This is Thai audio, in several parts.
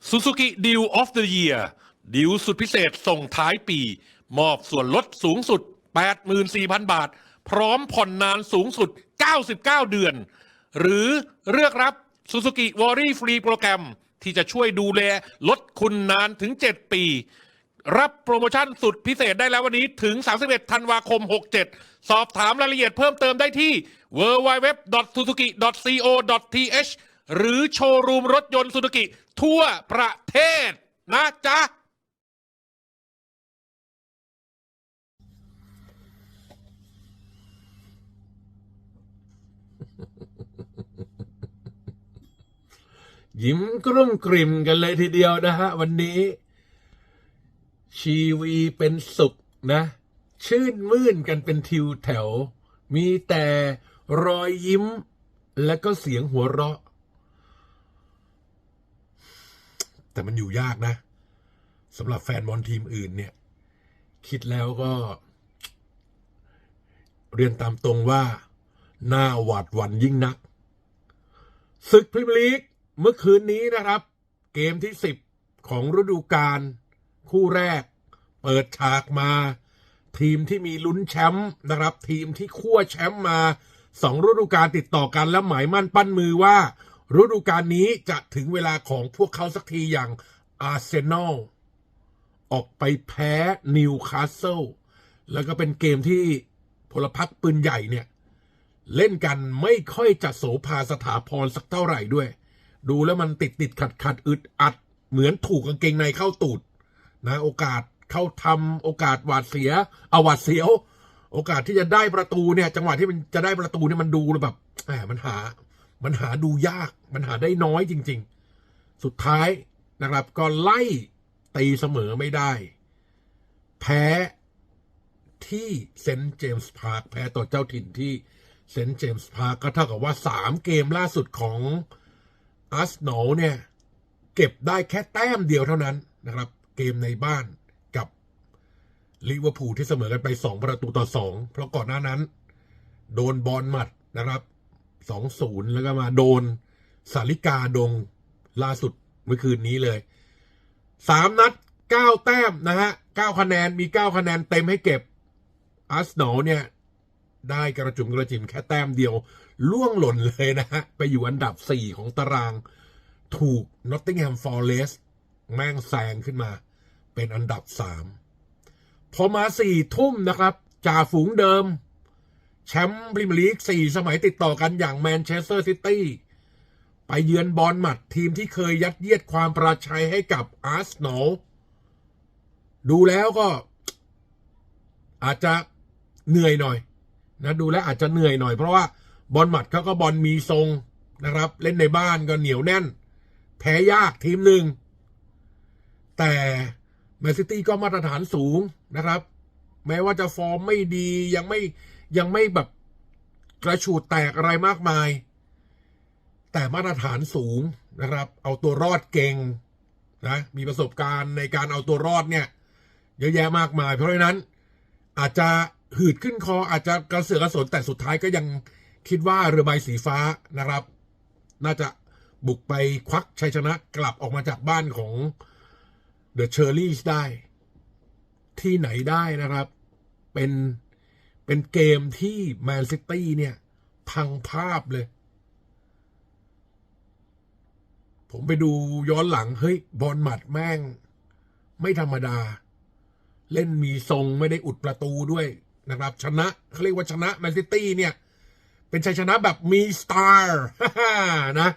Suzuki Deal of the Year ดีลสุดพิเศษส่งท้ายปี มอบส่วนลดสูงสุด 84,000 บาท พร้อมผ่อนนานสูงสุด 99 เดือน หรือเลือกรับ Suzuki w a r r y Free โปรแกรม ที่จะช่วยดูแลลดคุณนานถึง 7 ปี รับโปรโมชั่นสุดพิเศษได้แล้ววันนี้ถึง 31 ธันวาคม 67 สอบถามรายละเอียดเพิ่มเติมได้ที่ www.suzuki.co.th หรือโชว์รูมรถยนต์ซูซูกิ ทั่วประเทศนะจ๊ะ ยิ้มกรุ่มกริ่มกันเลยทีเดียวนะฮะ วันนี้ ชีวีเป็นสุขนะ ชื่นมื่นกันเป็นทิวแถว มีแต่รอยยิ้มและก็เสียงหัวเราะ แต่มันอยู่ยากนะสำหรับแฟนบอลทีมอื่นเนี่ย คิดแล้วก็ เรียนตามตรงว่า หน้าหวาดหวั่นยิ่งนักศึกพรีเมียร์ลีกเมื่อคืนนี้นะครับ เกมที่ 10 ของฤดูกาลคู่แรก เปิดฉากมา ทีมที่มีลุ้นแชมป์นะครับ ทีมที่คั่วแชมป์มาสองฤดูกาลติดต่อกันและหมายมั่นปั้นมือว่า ฤดูกาลนี้จะถึงเวลาของพวกเขาสักทีอย่างอาร์เซนอลออกไปแพ้นิวคาสเซิลแล้วก็เป็นเกมที่พลพรรคปืนใหญ่เนี่ย เล่นกันไม่ค่อยจะโสภาสถาพรสักเท่าไหร่ด้วย ดูแล้วมันติดติดขัดขัดอึดอัด เหมือนถูกกางเกงในเข้าตูดนะโอกาสเข้าทำโอกาสหวาดเสียเอาหวาดเสียว โอกาสที่จะได้ประตูเนี่ย จังหวะที่มันจะได้ประตูเนี่ยมันดูแบบแหมมันหา มันหาดูยาก มันหาได้น้อยจริง ๆ สุดท้ายนะครับ ก็ไล่ตีเสมอไม่ได้ แพ้ที่เซนต์เจมส์พาร์คแพ้ต่อเจ้าถิ่นที่เซนต์เจมส์พาร์คก็เท่ากับว่าสามเกมล่าสุดของอาร์เซนอลเนี่ย เก็บได้แค่แต้มเดียวเท่านั้นนะครับ เกมในบ้านกับลิเวอร์พูลที่เสมอกันไปสองประตูต่อสองเพราะก่อนหน้านั้น โดนบอลหมัดนะครับ สองศูนย์แล้วก็มาโดนสาริกาดงล่าสุดเมื่อคืนนี้เลยสามนัดเก้าแต้มนะฮะเก้าคะแนนมีเก้าคะแนนเต็มให้เก็บอาร์เซนอลเนี่ย ได้กระจุมกระจิมแค่แต้มเดียว ล่วงหล่นเลยนะฮะ ไปอยู่อันดับ4ของตาราง ถูกนอตติงแฮมฟอร์เรสแม่งแซงขึ้นมา เป็นอันดับ3พอมาสี่ทุ่มนะครับ จ่าฝูงเดิม แชมป์พรีเมียร์ลีกสี่สมัยติดต่อกันอย่างแมนเชสเตอร์ซิตี้ไปเยือนบอลหมัดทีมที่เคยยัดเยียดความประชัยให้กับอาร์เซนอลดูแล้วก็ อาจจะเหนื่อยหน่อยนะดูแล้วอาจจะเหนื่อยหน่อย เพราะว่าบอลหมัดเขาก็บอลมีทรงนะครับ เล่นในบ้านก็เหนียวแน่น แพ้ยากทีมหนึ่ง แต่แมนซิตี้ก็มาตรฐานสูงนะครับ แม้ว่าจะฟอร์มไม่ดียังไม่ ยังไม่แบบกระฉูดแตกอะไรมากมาย แต่มาตรฐานสูงนะครับ เอาตัวรอดเก่งนะมีประสบการณ์ในการเอาตัวรอดเนี่ย เยอะแยะมากมาย เพราะฉะนั้น อาจจะหืดขึ้นคออาจจะกระเสือกกระสนแต่สุดท้ายก็ยังคิดว่าเรือใบสีฟ้านะครับ น่าจะบุกไปควักชัยชนะกลับออกมาจากบ้านของเดอะเชอร์รี่ได้ ที่ไหนได้นะครับ เป็น เป็นเกมที่แมนซิตี้เนี่ย พังภาพเลย ผมไปดูย้อนหลัง เฮ้ย บอลหมัดแม่ง ไม่ธรรมดา เล่นมีทรงไม่ได้อุดประตูด้วยนะครับ ชนะเขาเรียกว่าชนะแมนซิตี้เนี่ย เป็นชัยชนะแบบมีสตาร์นะ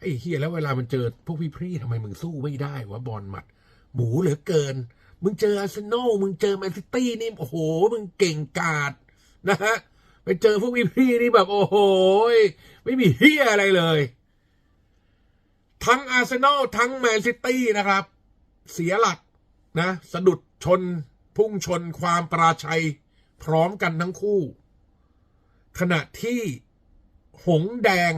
ไอ้เฮียแล้วเวลามันเจอ พวกพี่พี่ทำไมมึงสู้ไม่ได้วะบอลหมัด หมูเหลือเกิน มึงเจออาร์เซนอลมึงเจอแมนซิตี้นี่โอ้โห มึงเก่งกาจนะฮะไปเจอพวกพี่พี่นี่แบบ โอ้โห ไม่มีเฮียอะไรเลย ทั้งอาร์เซนอลทั้งแมนซิตี้นะครับ เสียหลักนะ สะดุดชน พุ่งชนความปราชัย พร้อมกันทั้งคู่ ขณะที่หงแดง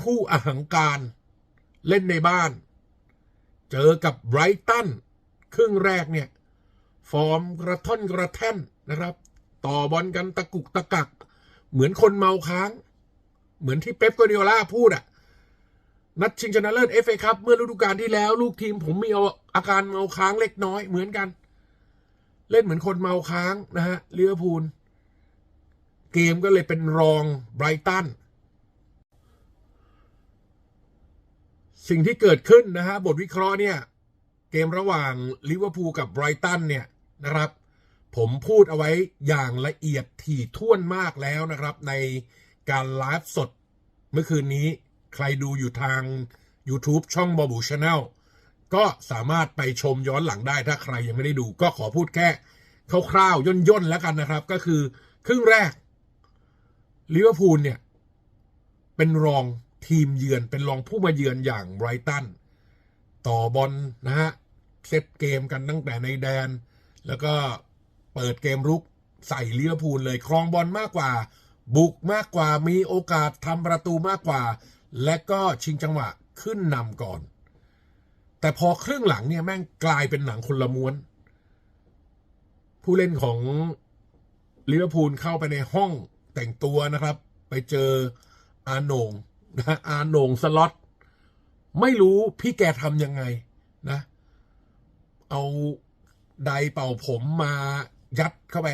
ผู้อหังการ เล่นในบ้าน เจอกับไบรตัน ครึ่งแรกเนี่ย ฟอร์มกระท่อนกระแท่นนะครับ ต่อบอลกันตะกุกตะกัก เหมือนคนเมาค้าง เหมือนที่เป๊ปกัวดิโอลาพูดอะนัดชิงชนะเลิศเอฟเอคัพเมื่อฤดูกาลที่แล้ว ลูกทีมผมมีอาการเมาค้างเล็กน้อยเหมือนกัน เล่นเหมือนคนเมาค้างนะฮะเลิเวอพูลเกมก็เลยเป็นรองไบรตันสิ่งที่เกิดขึ้นนะฮะบทวิเคราะห์เนี่ย เกมระหว่างลิเวอร์พูลกับไบรตันเนี่ยนะครับ ผมพูดเอาไว้อย่างละเอียดถี่ถ้วนมากแล้วนะครับ ในการไลฟ์สดเมื่อคืนนี้ใครดูอยู่ทาง YouTube ช่องบอบูชาแนลก็สามารถไปชมย้อนหลังได้ถ้าใครยังไม่ได้ดู ก็ขอพูดแค่คร่าวๆย่นๆแล้วกันนะครับ ก็คือครึ่งแรกลิเวอร์พูลเนี่ย เป็นรองทีมเยือนเป็นรองผู้มาเยือนอย่างไบรตัน ต่อบอลนะฮะ เซตเกมกันตั้งแต่ในแดน แล้วก็เปิดเกมรุกใส่ลิเวอร์พูลเลยครองบอลมากกว่า บุกมากกว่ามีโอกาสทำประตูมากกว่า และก็ชิงจังหวะขึ้นนำก่อน แต่พอครึ่งหลังเนี่ยแม่งกลายเป็นหนังคนละม้วน ผู้เล่นของลิเวอร์พูลเข้าไปในห้องแต่งตัวนะครับ ไปเจออาโหนงนะอาโหนงสล็อตไม่รู้พี่แกทำยังไง เอาไดเป่าผมมายัดเข้าไป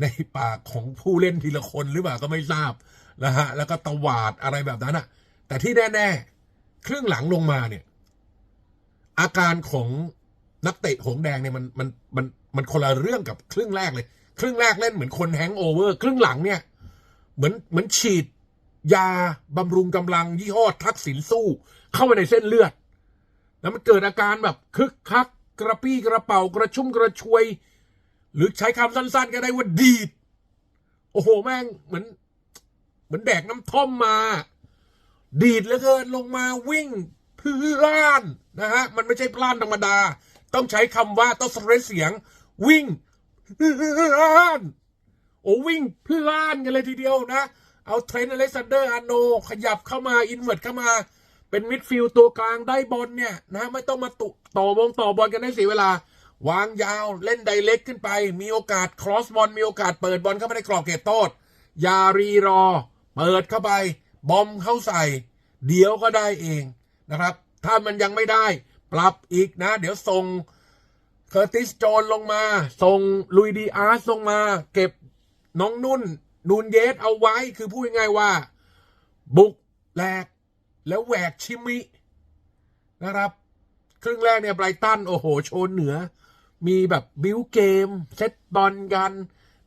ในปากของผู้เล่นทีละคนหรือเปล่าก็ไม่ทราบนะฮะแล้วก็ตวาดอะไรแบบนั้นอะแต่ที่แน่ๆครึ่งหลังลงมาเนี่ย อาการของนักเตะหงแดงเนี่ยมันมันมันมันคนละเรื่องกับครึ่งแรกเลย ครึ่งแรกเล่นเหมือนคนแฮงก์โอเวอร์ ครึ่งหลังเนี่ย เหมือนเหมือนฉีด ยาบำรุงกำลังยี่ห้อทักษิณสู้ เข้าไปในเส้นเลือด แล้วมันเกิดอาการแบบคึกคัก กระปี้กระเป๋ากระชุ่มกระชวย หรือใช้คำสั้นๆก็ได้ว่าดีด โอ้โหแม่งเหมือน เหมือนแดกน้ำท่อมมา ดีดเหลือเกินลงมาวิ่งพล่านนะฮะมันไม่ใช่พล่านธรรมดา ต้องใช้คำว่าต้องสเตรสเสียง วิ่งพล่านโอ้วิ่งพล่านกันเลยทีเดียวนะ เอาเทรนต์อเล็กซานเดอร์อาโนขยับเข้ามาอินเว r ร์เข้ามา เป็นมิดฟิลด์ตัวกลางได้บอลเนี่ยนะไม่ต้องมาตุต่อบงต่อบอลกันได้เสียเวลา วางยาวเล่นไดเล็กขึ้นไป มีโอกาสครอสบอลมีโอกาสเปิดบอลเข้าไปในกรอบเขตโทษอยารีรอ เปิดเข้าไป บอมเข้าใส่ เดี๋ยวก็ได้เองนะครับ ถ้ามันยังไม่ได้ ปรับอีกนะ เดี๋ยวส่งเคอร์ติสโจนลงมา ส่งลุยดีอาร์สลงมา เก็บน้องนุ่น นูนเยสเอาไว้คือพูดง่ายว่า บุกแหลก แล้วแหวกชิมินะครับ ครึ่งแรกเนี่ยไบรตัน โอ้โห โชว์เหนือ มีแบบบิวเกม เซตบอลกัน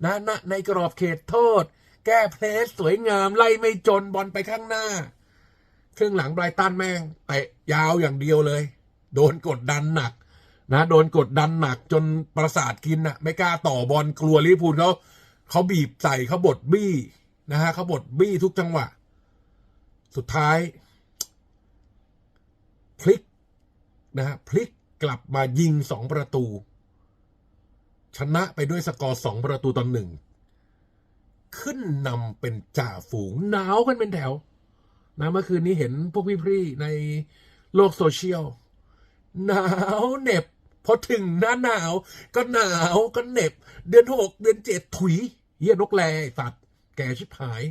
นะนะในกรอบเขตโทษ แก้เพลสสวยงาม ไล่ไม่จนบอลไปข้างหน้า ครึ่งหลังไบรตันแม่งเตะยาวอย่างเดียวเลย โดนกดดันหนักนะโดนกดดันหนักจนประสาทกินน่ะไม่กล้าต่อบอลกลัวลิพูลเขาเขาบีบใส่เขาบดบี้นะฮะเขาบดบี้ทุกจังหวะ สุดท้าย พลิกนะฮะพลิกกลับมายิงสองประตู ชนะไปด้วยสกอร์สองประตูต่อหนึ่งขึ้นนำเป็นจ่าฝูงหนาวกันเป็นแถวนะเมื่อคืนนี้เห็นพวกพี่ๆในโลกโซเชียลหนาวเหน็บพอถึงหน้าหนาวก็หนาวก็เหน็บ เดือนหกเดือนเจ็ดถุย เยี่ยนกแลสัตว์ แกชิบหาย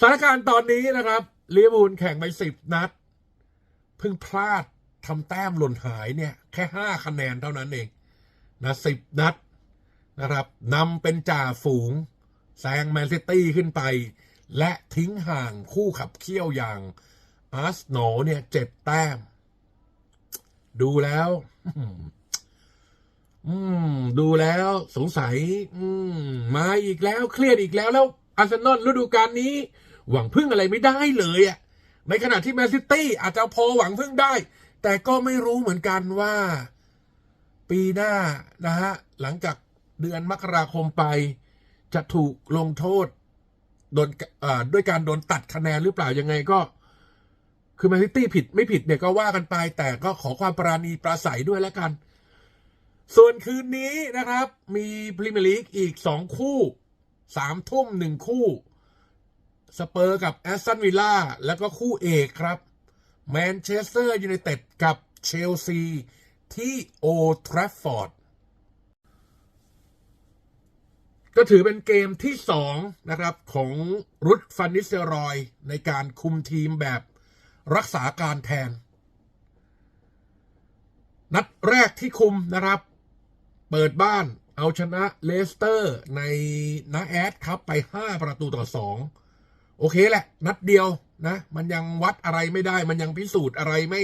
สถานการณ์ตอนนี้นะครับ ลิเวอร์พูลแข่งไปสิบนัด เพิ่งพลาดทำแต้มหล่นหายเนี่ย แค่ห้าคะแนนเท่านั้นเองนะสิบนัดนะครับนำเป็นจ่าฝูงแซงแมนซิตี้ขึ้นไป และทิ้งห่างคู่ขับเคี่ยวอย่างอาร์สโนอลเนี่ยเจ็ดแต้ม ดูแล้ว อืม ดูแล้วสงสัย อืม มาอีกแล้วเครียดอีกแล้วแล้วอาร์เซนอลฤดูกาลนี้ หวังพึ่งอะไรไม่ได้เลยอะในขณะที่แมนซิตี้อาจจะพอหวังพึ่งได้ แต่ก็ไม่รู้เหมือนกันว่า ปีหน้านะฮะหลังจากเดือนมกราคมไป จะถูกลงโทษโดนด้วยการโดนตัดคะแนนหรือเปล่ายังไงก็ คือแมนซิตี้ผิดไม่ผิดเนี่ยก็ว่ากันไป แต่ก็ขอความปราณีปราศัยด้วยแล้วกัน ส่วนคืนนี้นะครับ มีพรีเมียร์ลีกอีกสองคู่สามทุ่มหนึ่งคู่ สเปอร์กับแอสตันวิลล่าแล้วก็คู่เอกครับแมนเชสเตอร์ยูไนเต็ดกับเชลซีที่โอทราฟฟอร์ดก็ถือเป็นเกมที่สองนะครับ ของรุดฟันนิสเซรอย ในการคุมทีมแบบรักษาการแทน นัดแรกที่คุมนะครับ เปิดบ้านเอาชนะเลสเตอร์ในนาแอดครับไป 5 ประตูต่อ 2 อเคแหละ นัดเดียวนะ มันยังวัดอะไรไม่ได้ มันยังพิสูจน์อะไรไม่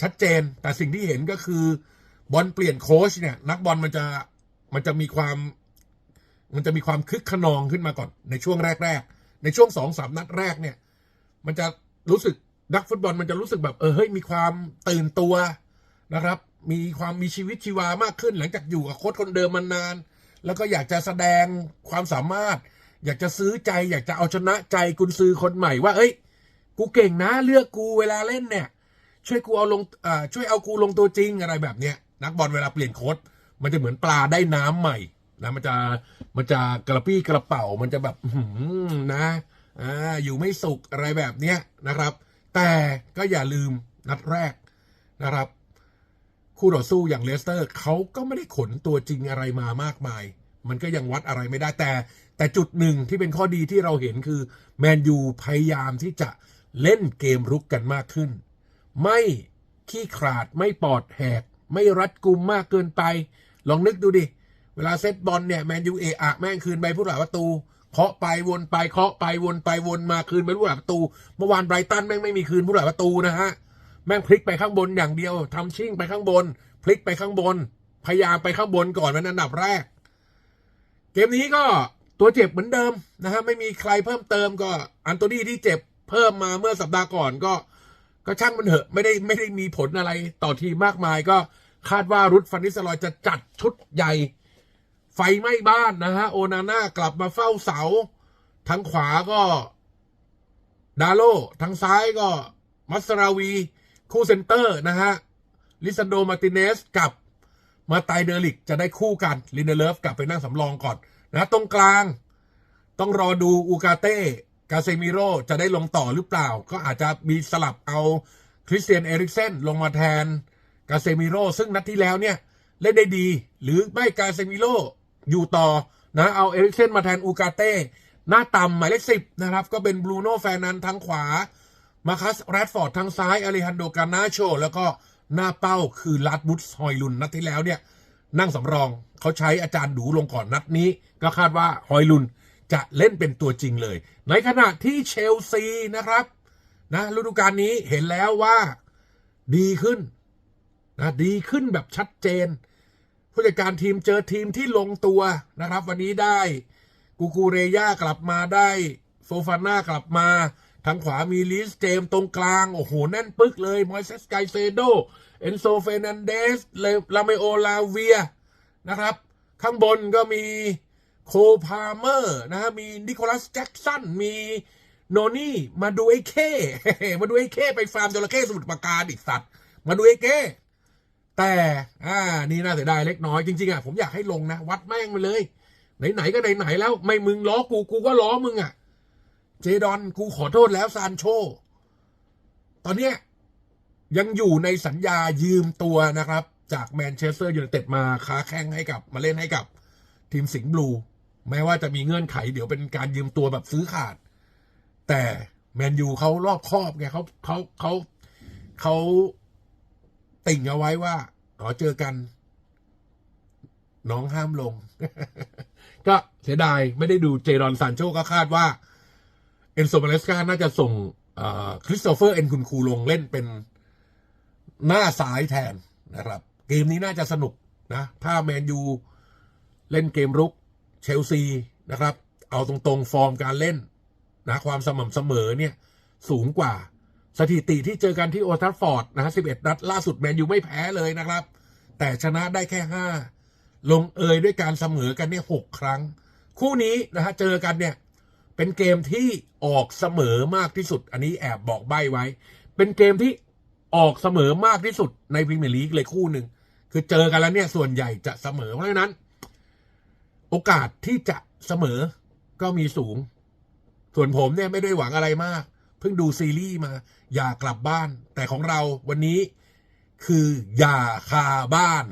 ชัดเจน แต่สิ่งที่เห็นก็คือบอลเปลี่ยนโค้ชเนี่ย นักบอลมันจะมันจะมีความ มันจะมีความคึกขนองขึ้นมาก่อนในช่วงแรก ๆ ในช่วงสองสามนัดแรกเนี่ย มันจะรู้สึกนักฟุตบอลมันจะรู้สึกแบบเออเฮ้ยมีความตื่นตัวนะครับ มีความมีชีวิตชีวามากขึ้น หลังจากอยู่กับโค้ชคนเดิมมานาน แล้วก็อยากจะแสดงความสามารถ อยากจะซื้อใจ อยากจะเอาชนะใจกุนซือคนใหม่ว่า เอ้ย กูเก่งนะเลือกกูเวลาเล่นเนี่ย ช่วยกูเอาลงช่วยเอากูลงตัวจริงอะไรแบบเนี้ยนักบอลเวลาเปลี่ยนโค้ชมันจะเหมือนปลาได้น้ำใหม่นะมันจะมันจะกระปี้กระเป๋ามันจะแบบหือนะอ่าอยู่ไม่สุขอะไรแบบเนี้ยนะครับ แต่ก็อย่าลืมนัดแรกนะครับ คู่ต่อสู้อย่างเลสเตอร์เขาก็ไม่ได้ขนตัวจริงอะไรมามากมาย มันก็ยังวัดอะไรไม่ได้แต่ แต่จุดหนึ่งที่เป็นข้อดีที่เราเห็นคือแมนยูพยายามที่จะเล่นเกมรุกกันมากขึ้น ไม่ขี้ขลาดไม่ปอดแหก ไม่รัดกุมมากเกินไป ลองนึกดูดิ เวลาเซตบอลเนี่ยแมนยูเอะอะแม่งคืนไปผู้หลักประตูเคาะไปวนไปเคาะไปวนไปวนมาคืนไปผู้หลักประตู เมื่อวานไบรตันแม่งไม่มีคืนผู้หลักประตูนะฮะแม่งพลิกไปข้างบนอย่างเดียวทำชิ่งไปข้างบน พลิกไปข้างบน พยายามไปข้างบนก่อนเป็นอันดับแรก เกมนี้ก็ ตัวเจ็บเหมือนเดิมนะฮะไม่มีใครเพิ่มเติมก็อันโตนี่ที่เจ็บเพิ่มมาเมื่อสัปดาห์ก่อนก็ ก็ช่างมันเถอะ ไม่ได้ไม่ได้มีผลอะไรต่อทีมากมายก็คาดว่ารุดฟันนิสลอยจะจัดชุดใหญ่ ไฟไหม้บ้านนะฮะ โอนาน่ากลับมาเฝ้าเสาทางขวาก็ดาโลทางซ้ายก็มัสราวี คู่เซนเตอร์นะฮะลิซันโดมาร์ติเนสกับ มาไตเดอริกจะได้คู่กันลินเดเลฟกลับไปนั่งสำรองก่อนนะตรงกลาง ต้องรอดูอูกาเต้กาเซมิโรจะได้ลงต่อหรือเปล่า ก็อาจจะมีสลับเอาคริสเตียนเอริกเซนลงมาแทนกาเซมิโรซึ่งนัดที่แล้วเนี่ยเล่นได้ดี หรือไม่กาเซมิโรอยู่ต่อนะเอาเอริกเซนมาแทนอูกาเต้หน้าต่ำหมายเลขสิบนะครับ ก็เป็นบรูโน่แฟร์นันทางขวามาคัสแรดฟอร์ดทางซ้ายอเลฮันโดกานาโชแล้วก็ หน้าเป้าคือลาดบุตฮอยลุนนัดที่แล้วเนี่ย นั่งสำรองเขาใช้อาจารย์ดูลงก่อนนัดนี้ ก็คาดว่าฮอยลุนจะเล่นเป็นตัวจริงเลย ในขณะที่เชลซีนะครับนะฤดูกาลนี้เห็นแล้วว่าดีขึ้นนะดีขึ้นแบบชัดเจน ผู้จัดการทีมเจอทีมที่ลงตัวนะครับ วันนี้ได้กูกูเรย่ากลับมาได้โฟฟาน่ากลับมา ทางขวามีลิสเจมตรงกลาง โอ้โห แน่นปึกเลย มอยเซสไกเซโด เอนโซเฟนันเดสเลลาเมโอลาเวียนะครับ ข้างบนก็มีโคพาเมอร์นะฮะมีนิโคลัสแจ็กสัน มีโนนี่ มาดูไอ้เค มาดูไอ้เค ไปฟาร์มจระเข้สมุทรปราการอีกสัตว์ มาดูไอ้เค แต่ อ่า นี่น่าเสียดายเล็กน้อย จริงๆอะผมอยากให้ลงนะ วัดแม่งไปเลย ไหนๆก็ไหนๆแล้ว ไม่มึงล้อกูกูก็ล้อมึงอะ เจดอนกูขอโทษแล้วซานโช ตอนเนี้ยยังอยู่ในสัญญายืมตัวนะครับ จากแมนเชสเตอร์ยูไนเต็ดมาค้าแข้งให้กับมาเล่นให้กับทีมสิงห์บลู แม้ว่าจะมีเงื่อนไข เดี๋ยวเป็นการยืมตัวแบบซื้อขาด แต่แมนยูเขารอบครอบไงเขาเขาเขาเขาติ่งเอาไว้ว่าอ๋อเจอกัน น้องห้ามลง ก็เสียดายไม่ได้ดูเจดอนซานโชก็คาดว่า อนโซมาเลสกาน่าจะส่งคริสโตเฟอร์เอ็นคุณคูลงเล่นเป็นหน้าซ้ายแทนนะครับ เกมนี้น่าจะสนุกนะ ถ้าแมนยูเล่นเกมรุกเชลซีนะครับ เอาตรงๆ ฟอร์มการเล่นนะความสม่ำเสมอเนี่ยสูงกว่าสถิติที่เจอกันที่โอทัฟฟอร์ดนะฮะ11 นัด ล่าสุดแมนยูไม่แพ้เลยนะครับ แต่ชนะได้แค่ 5 ลงเอยด้วยการเสมอกันเนี่ยหกครั้ง คู่นี้นะฮะเจอกันเนี่ย เป็นเกมที่ออกเสมอมากที่สุด อันนี้แอบบอกใบ้ไว้ เป็นเกมที่ออกเสมอมากที่สุดในพรีเมียร์ลีกเลยคู่หนึ่งคือเจอกันแล้วเนี่ยส่วนใหญ่จะเสมอเพราะฉะนั้น โอกาสที่จะเสมอก็มีสูง ส่วนผมเนี่ยไม่ได้หวังอะไรมาก เพิ่งดูซีรีส์มา อย่ากลับบ้าน แต่ของเราวันนี้คืออย่าคาบ้าน